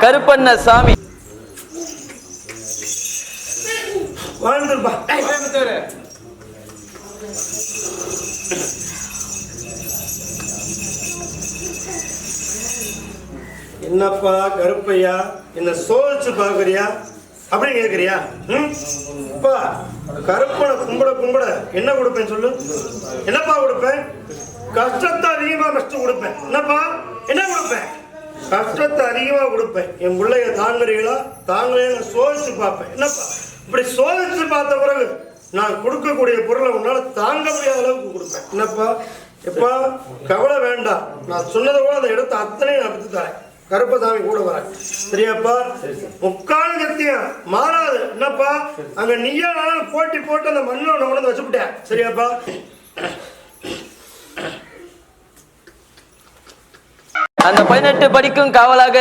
கருப்பண்ண சாமி. வாழ்ந்துருப்பா என்னப்பா கருப்பையா? என்ன சோதிச்சு பாக்குறியா அப்படின்னு கேக்குறியா ம்? அப்பா கருப்பனை கும்பிட கும்பிட என்ன கொடுப்பேன் சொல்லு? என்னப்பா கொடுப்பேன்? கஷ்டத்தை அதிகமா கஷ்டம் கொடுப்பேன். என்னப்பா? கஷ்டத்தை அதிகமா கொடுப்பேன். என் பிள்ளைய தாங்குறீங்களா? தாங்கலையா? சோதிச்சு பார்ப்பேன். என்னப்பா? இப்படி சோதிச்சு பார்த்த பிறகு நான் கொடுக்கக்கூடிய பொருளை உன்னால தாங்க முடியாத அளவுக்கு கொடுப்பேன். என்னப்பா? எப்பா? கவலை வேண்டாம். நான் சொன்னதை கூட அந்த இடத்த அத்தனையும் நான் எடுத்து தரேன். கருப்பசாமி கூட வரேன். சரியாப்பா? முக்கால் கத்தியம் மாறாது. என்னப்பா? அங்க நீயா நானும் போட்டி போட்டு அந்த கொண்டு வந்து வச்சுவிட்டேன் சரியாப்பா? அந்த பதினெட்டு படிக்கும் காவலாக